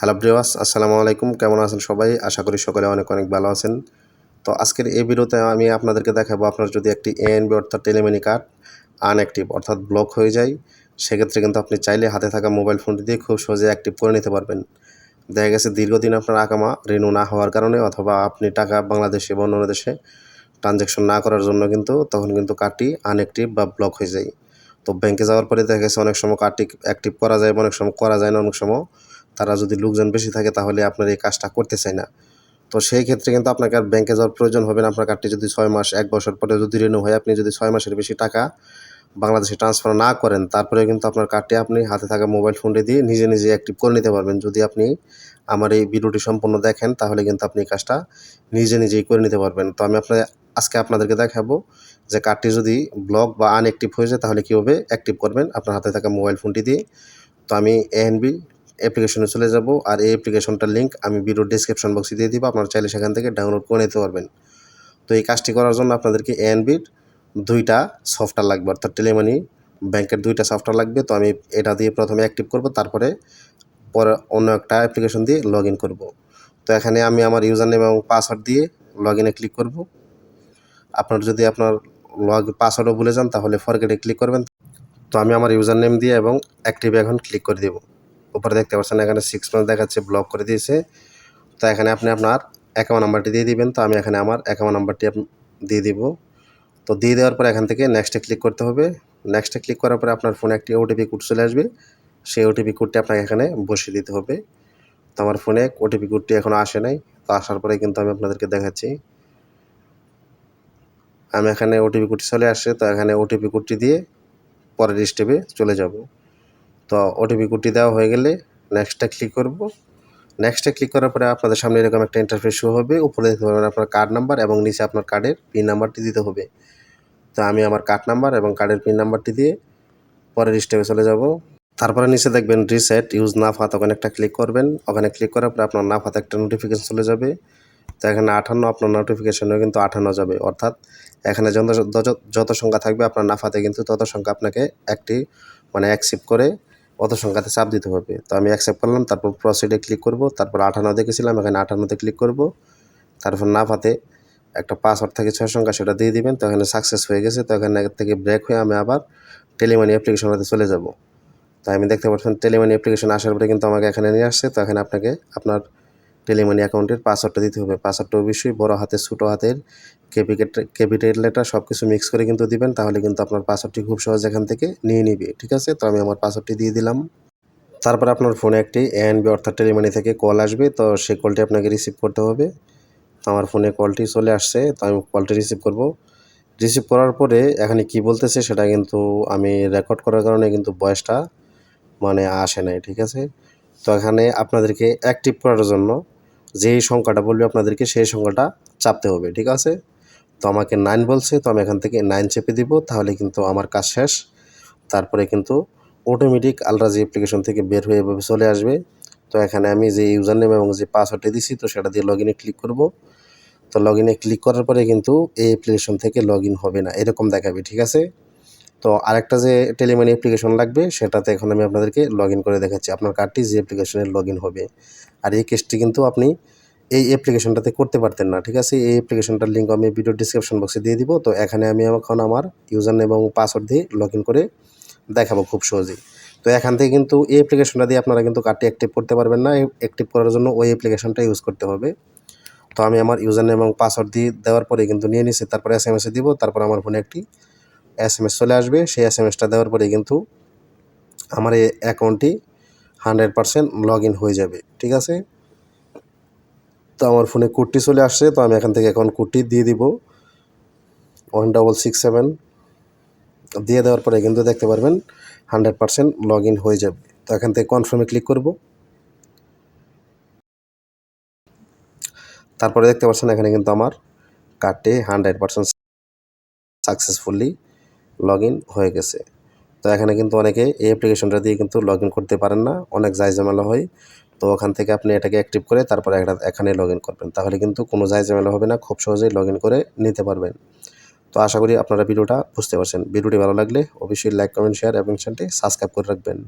Hello ব্রিওয়াস আসসালামু আলাইকুম। কেমন আছেন সবাই? আশা করি সকলে অনেক অনেক ভালো আছেন। তো আজকের এই ভিডিওতে আমি আপনাদেরকে দেখাবো আপনার যদি একটি এএনবি অর্থাৎ টেলিমিনি কার্ড আনঅ্যাক্টিভ অর্থাৎ ব্লক হয়ে যায়, সেক্ষেত্রে কিন্তু আপনি চাইলে হাতে থাকা মোবাইল ফোনটি দিয়ে খুব সহজে অ্যাক্টিভ করে নিতে পারবেন। দেখা গেছে দীর্ঘদিন আপনার আকামা রিনিউ না হওয়ার কারণে অথবা আপনি টাকা বাংলাদেশে বা অন্য দেশে ট্রানজ্যাকশন না করার জন্য কিন্তু তখন কিন্তু কার্ডটি আনঅ্যাক্টিভ বা ব্লক হয়ে যায়। তো ব্যাংকে যাওয়ার পরে দেখা গেছে অনেক সময় কার্ডটি অ্যাক্টিভ করা যায় অনেক সময় করা যায় না, অনেক সময় তারা যদি লোকজন বেশি থাকে তাহলে আপনার এই কাজটা করতে চায় না। তো সেই ক্ষেত্রে কিন্তু আপনাকে আর ব্যাংকে যাওয়ার প্রয়োজন হবে না। আপনার কার্ডটি যদি ছয় মাস, এক বছর পরে যদি রিনিউ হয়, আপনি যদি ছয় মাসের বেশি টাকা বাংলাদেশে ট্রান্সফার না করেন তারপরে কিন্তু আপনার কার্ডটি আপনি হাতে থাকা মোবাইল ফোনটি দিয়ে নিজে নিজে অ্যাক্টিভ করে নিতে পারবেন। যদি আপনি আমার এই ভিডিওটি সম্পূর্ণ দেখেন, তাহলে কিন্তু আপনি এই কাজটা নিজে নিজেই করে নিতে পারবেন। তো আমি আপনার, আজকে আপনাদেরকে দেখাবো যে কার্ডটি যদি ব্লক বা আনঅ্যাক্টিভ হয়ে যায়, তাহলে কীভাবে অ্যাক্টিভ করবেন আপনার হাতে থাকা মোবাইল ফোনটি দিয়ে। তো আমি এএনবি অ্যাপ্লিকেশনে চলে যাব আর এই অ্যাপ্লিকেশনটার লিঙ্ক আমি ভিডিও ডিসক্রিপশন বক্সে দিয়ে দিব, আপনারা চাইলে সেখান থেকে ডাউনলোড করে নিতে পারবেন। তো এই কাজটি করার জন্য আপনাদেরকে এএনবির দুইটা সফটওয়্যার লাগবে, অর্থাৎ টেলিমানি ব্যাংকের দুইটা সফটওয়্যার লাগবে। তো আমি এটা দিয়ে প্রথমে অ্যাক্টিভ করব, তারপরে পরে অন্য একটা অ্যাপ্লিকেশন দিয়ে লগ ইন করব। তো এখানে আমি আমার ইউজার নেম এবং পাসওয়ার্ড দিয়ে লগ ইনে ক্লিক করব। আপনার যদি আপনার লগ পাসওয়ার্ডও ভুলে যান, তাহলে ফরগেটে ক্লিক করবেন। তো আমি আমার ইউজার নেম দিয়ে এবং অ্যাক্টিভ এখন ক্লিক করে দেবো। উপরে দেখতে পাচ্ছেন, এখানে সিক্স মান্থ দেখাচ্ছে ব্লক করে দিয়েছে। তো এখানে আপনি আপনার অ্যাকাউন্ট নাম্বারটি দিয়ে দিবেন। তো আমি এখানে আমার অ্যাকাউন্ট নাম্বারটি দিয়ে দিব। তো দিয়ে দেওয়ার পর এখান থেকে নেক্সটে ক্লিক করতে হবে। নেক্সটে ক্লিক করার পরে আপনার ফোনে একটি ওটিপি কোড চলে আসবে। সেই ওটিপি কোডটি আপনাকে এখানে বসিয়ে দিতে হবে। তো আমার ফোনে ওটিপি কোডটি এখনও আসে নাই। তো আসার পরে কিন্তু আমি আপনাদেরকে দেখাচ্ছি। আমি এখানে ওটিপি কোডটি চলে আসছে। তো এখানে ওটিপি কোডটি দিয়ে পরের স্টেপে চলে যাব। তো ওটিপি কোডটি দেওয়া হয়ে গেলে নেক্সটটা ক্লিক করব। নেক্সটে ক্লিক করার পরে আপনাদের সামনে এরকম একটা ইন্টারফেস শো হবে। উপরে দেখতে পারবেন আপনার কার্ড নাম্বার এবং নিচে আপনার কার্ডের পিন নাম্বারটি দিতে হবে। তো আমি আমার কার্ড নাম্বার এবং কার্ডের পিন নাম্বারটি দিয়ে পরের স্টেপে চলে যাব। তারপরে নিচে দেখবেন রিসেট ইউজ নাফাত ওখানে একটা ক্লিক করবেন। ওখানে ক্লিক করার পরে আপনার নাফাতে একটা নোটিফিকেশন চলে যাবে। তো এখানে আঠান্ন, আপনার নোটিফিকেশনেও কিন্তু আঠান্ন যাবে। অর্থাৎ এখানে যত যত সংখ্যা থাকবে আপনার নাফাতে কিন্তু তত সংখ্যা আপনাকে একটি মানে অ্যাকসেপ্ট করে অত সংখ্যাতে চাপ দিতে হবে। তো আমি অ্যাকসেপ্ট করলাম, তারপর প্রসিডে ক্লিক করব। তারপর আঠান্ন দেখেছিলাম, এখানে আঠান্নতে ক্লিক করব। তারপর নাফাতে একটা পাসওয়ার্ড থাকে ছয় সংখ্যা, সেটা দিয়ে দিবেন। তো এখানে সাকসেস হয়ে গেছে। তো এখানে থেকে ব্রেক হয়ে আমি আবার টেলিমানি অ্যাপ্লিকেশনটাতে চলে যাব। তো আমি দেখতে পাচ্ছেন টেলিমানি অ্যাপ্লিকেশন আসার পরে কিন্তু আমাকে এখানে নিয়ে আসছে। তো এখানে আপনাকে আপনার টেলিমানি অ্যাকাউন্টের পাসওয়ার্ডটা দিতে হবে। পাসওয়ার্ডটা অবশ্যই বড় হাতের ছোটো হাতের ক্যাপিকেট ক্যাপিটাল লেটার সব কিছু মিক্স করে কিন্তু দিবেন, তাহলে কিন্তু আপনার পাসওয়ার্ডটি খুব সহজ এখান থেকে নিয়ে নিবে। ঠিক আছে? তো আমি আমার পাসওয়ার্ডটি দিয়ে দিলাম। তারপর আপনার ফোনে একটি এএনবি অর্থাৎ টেলিমানি থেকে কল আসবে, তো সেই কলটি আপনাকে রিসিভ করতে হবে। আমার ফোনে কলটি চলে আসছে, তো আমি কলটি রিসিভ করব। রিসিভ করার পরে এখানে কি বলতেছে সেটা কিন্তু আমি রেকর্ড করার কারণে কিন্তু বয়সটা মানে আসে নাই, ঠিক আছে? তো এখানে আপনাদেরকে অ্যাক্টিভ করার জন্য যেই সংখ্যাটা বলবে আপনাদেরকে, সেই সংখ্যাটা চাপতে হবে, ঠিক আছে? তো আমাকে নাইন বলছে, তো আমি এখান থেকে নাইন চেপে দিব, তাহলে কিন্তু আমার কাজ শেষ। তারপরে কিন্তু অটোমেটিক আলরাজি অ্যাপ্লিকেশন থেকে বের হয়ে এভাবে চলে আসবে। তো এখানে আমি যে ইউজার নেম এবং যে পাসওয়ার্ডটি দিছি, তো সেটা দিয়ে লগ ইনে ক্লিক করব। তো লগ ইনে ক্লিক করার পরে কিন্তু এই অ্যাপ্লিকেশন থেকে লগ ইন হবে না, এরকম দেখাবে, ঠিক আছে? তো আরেকটা যে টেলিমানি অ্যাপ্লিকেশন লাগবে, সেটাতে এখন আমি আপনাদেরকে লগ করে দেখাচ্ছি। আপনার কার্ডটি যে অ্যাপ্লিকেশনে লগ হবে। আর এই কেসটি কিন্তু আপনি এই অ্যাপ্লিকেশনটাতে করতে পারতেন না, ঠিক আছে? এই অ্যাপ্লিকেশনটার লিঙ্ক আমি ভিডিও ডিসক্রিপশন বক্সে দিয়ে দিব। তো এখানে আমি এখন আমার ইউজার নেম এবং পাসওয়ার্ড দিয়ে লগ করে দেখাবো খুব সহজেই। তো এখান থেকে কিন্তু এই অ্যাপ্লিকেশনটা দিয়ে আপনারা কিন্তু কার্ডটি অ্যাক্টিভ করতে পারবেন না। অ্যাক্টিভ করার জন্য ওই অ্যাপ্লিকেশনটা ইউজ করতে হবে। তো আমি আমার ইউজার নেম এবং পাসওয়ার্ড দিয়ে দেওয়ার পরে কিন্তু নিয়ে নিছি। তারপরে এস এম এসে দিব। তারপর আমার ফোনে একটি এস এম এস চলে আসবে। সেই এস এম এসটা দেওয়ার পরে কিন্তু আমার এই অ্যাকাউন্টটি হান্ড্রেড পারসেন্ট লগ ইন হয়ে যাবে, ঠিক আছে? তো আমার ফোনে কোডটি চলে আসছে, তো আমি এখান থেকে এখন কোডটি দিয়ে দিব। ওয়ান ডবল সিক্স সেভেন দিয়ে দেওয়ার পরে কিন্তু দেখতে পারবেন হান্ড্রেড পারসেন্ট লগ ইন হয়ে যাবে। তো এখান থেকে কনফার্মে ক্লিক করব। তারপরে দেখতে পাচ্ছেন এখানে কিন্তু আমার কার্ডটি হান্ড্রেড পারসেন্ট সাকসেসফুলি লগ হয়ে গেছে। তো এখানে কিন্তু অনেকে এই অ্যাপ্লিকেশনটা দিয়ে কিন্তু লগ করতে পারেন না, অনেক জায়জামেলা হয়। তো ওখান থেকে আপনি এটাকে অ্যাক্টিভ করে তারপরে এখানে লগ করবেন। তাহলে কিন্তু কোনো ঝামেলা হবে না, খুব সহজেই লগ করে নিতে পারবেন। তো আশা করি আপনারা ভিডিওটা বুঝতে পারছেন। ভিডিওটি ভালো লাগলে অবশ্যই লাইক কমেন্ট শেয়ার এবং চ্যানেলটি সাবস্ক্রাইব করে রাখবেন।